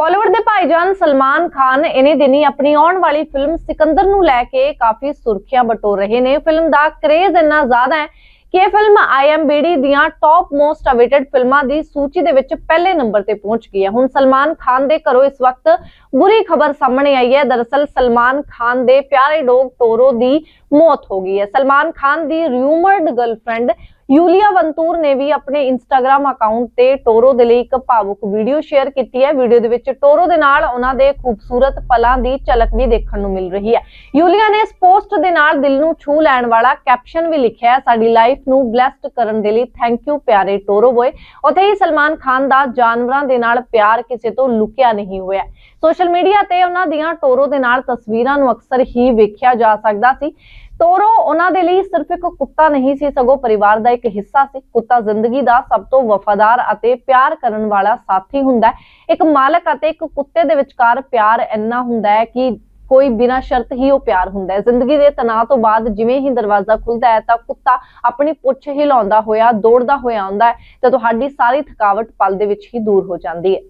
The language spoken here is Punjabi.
ਬਾਲੀਵੁੱਡ ਦੇ ਭਾਈਜਾਨ ਸਲਮਾਨ ਖਾਨ ਇਨੇ ਦਿਨੀ ਆਪਣੀ ਆਉਣ ਵਾਲੀ ਫਿਲਮ ਸਿਕੰਦਰ ਨੂੰ ਲੈ ਕੇ ਕਾਫੀ ਸੁਰਖੀਆਂ ਬਟੋਰ ਰਹੇ ਨੇ। ਫਿਲਮ ਦਾ ਕ੍ਰੇਜ਼ ਇੰਨਾ ਜ਼ਿਆਦਾ ਹੈ ਕਿ ਇਹ ਫਿਲਮ IMDb ਦੀਆਂ ਟੌਪ ਮੋਸਟ ਅਵੇਟਡ ਫਿਲਮਾਂ ਦੀ ਸੂਚੀ ਦੇ ਵਿੱਚ ਪਹਿਲੇ ਨੰਬਰ ਤੇ ਪਹੁੰਚ ਗਈ ਹੈ। ਹੁਣ ਸਲਮਾਨ ਖਾਨ ਦੇ ਘਰੋਂ ਇਸ ਵਕਤ ਬੁਰੀ ਖਬਰ ਸਾਹਮਣੇ ਆਈ ਹੈ। ਦਰਅਸਲ ਸਲਮਾਨ ਖਾਨ ਦੇ ਪਿਆਰੇ ਡੋਗ ਟੋਰੋ ਦੀ ਮੌਤ ਹੋ ਗਈ ਹੈ। ਸਲਮਾਨ ਖਾਨ ਦੀ ਰਿਊਮਰਡ ਗਰਲਫ੍ਰੈਂਡ ਯੂਲੀਆ ਵੰਤੂਰ ਨੇ ਵੀ ਆਪਣੇ ਇੰਸਟਾਗ੍ਰam ਅਕਾਊਂਟ ਤੇ ਟੋਰੋ ਦੇ ਲਈ ਇੱਕ ਭਾਵੁਕ ਵੀਡੀਓ ਸ਼ੇਅਰ ਕੀਤੀ ਹੈ। ਵੀਡੀਓ ਦੇ ਵਿੱਚ ਟੋਰੋ ਦੇ ਨਾਲ ਉਹਨਾਂ ਦੇ ਖੂਬਸੂਰਤ ਪਲਾਂ ਦੀ ਝਲਕ ਵੀ ਦੇਖਣ ਨੂੰ ਮਿਲ ਰਹੀ ਹੈ। ਯੂਲੀਆ ਨੇ ਇਸ ਪੋਸਟ ਦੇ ਨਾਲ ਦਿਲ ਨੂੰ ਛੂ ਲੈਣ ਵਾਲਾ ਕੈਪਸ਼ਨ ਵੀ ਲਿਖਿਆ ਹੈ। ਸਾਡੀ ਲਾਈਫ ਨੂੰ ਬਲੈਸਡ ਕਰਨ ਦੇ ਲਈ ਥੈਂਕ ਯੂ ਪਿਆਰੇ ਟੋਰੋ ਬੋਏ। ਉੱਥੇ ਹੀ ਸਲਮਾਨ ਖਾਨ ਦਾ ਜਾਨਵਰਾਂ ਦੇ ਨਾਲ ਪਿਆਰ ਕਿਸੇ ਤੋਂ ਲੁਕਿਆ ਨਹੀਂ ਹੋਇਆ ਸੋਸ਼ਲ ਮੀਡੀਆ ਤੇ ਉਹਨਾਂ ਦੀਆਂ ਟੋਰੋ ਦੇ ਨਾਲ ਤਸਵੀਰਾਂ ਨੂੰ ਅਕਸਰ ਹੀ ਵੇਖਿਆ ਜਾ ਸਕਦਾ ਸੀ। ਤੋਰੋ, ਉਹਨਾਂ ਦੇ ਲਈ ਸਿਰਫ ਇੱਕ ਕੁੱਤਾ ਨਹੀਂ ਸੀ, ਸਗੋਂ ਪਰਿਵਾਰ ਦਾ ਇੱਕ ਹਿੱਸਾ ਸੀ। ਕੁੱਤਾ ਜ਼ਿੰਦਗੀ ਦਾ ਸਭ ਤੋਂ ਵਫਾਦਾਰ ਅਤੇ ਪਿਆਰ ਕਰਨ ਵਾਲਾ ਸਾਥੀ ਹੁੰਦਾ ਹੈ। ਇੱਕ ਮਾਲਕ ਅਤੇ ਇੱਕ ਕੁੱਤੇ ਦੇ ਵਿਚਕਾਰ ਪਿਆਰ ਇੰਨਾ ਹੁੰਦਾ ਹੈ ਕਿ ਕੋਈ ਬਿਨਾਂ ਸ਼ਰਤ ਹੀ ਉਹ ਪਿਆਰ ਹੁੰਦਾ ਹੈ। ਜ਼ਿੰਦਗੀ ਦੇ ਤਣਾਅ ਤੋਂ ਬਾਅਦ ਜਿਵੇਂ ਹੀ ਦਰਵਾਜ਼ਾ ਖੁੱਲਦਾ ਹੈ, ਤਾਂ ਕੁੱਤਾ ਆਪਣੀ ਪੁੱਛ ਹਿਲਾਉਂਦਾ ਹੋਇਆ, ਦੌੜਦਾ ਹੋਇਆ ਆਉਂਦਾ ਹੈ, ਤੇ ਤੁਹਾਡੀ ਸਾਰੀ ਥਕਾਵਟ ਪਲ ਦੇ ਵਿੱਚ ਹੀ ਦੂਰ ਹੋ ਜਾਂਦੀ ਹੈ।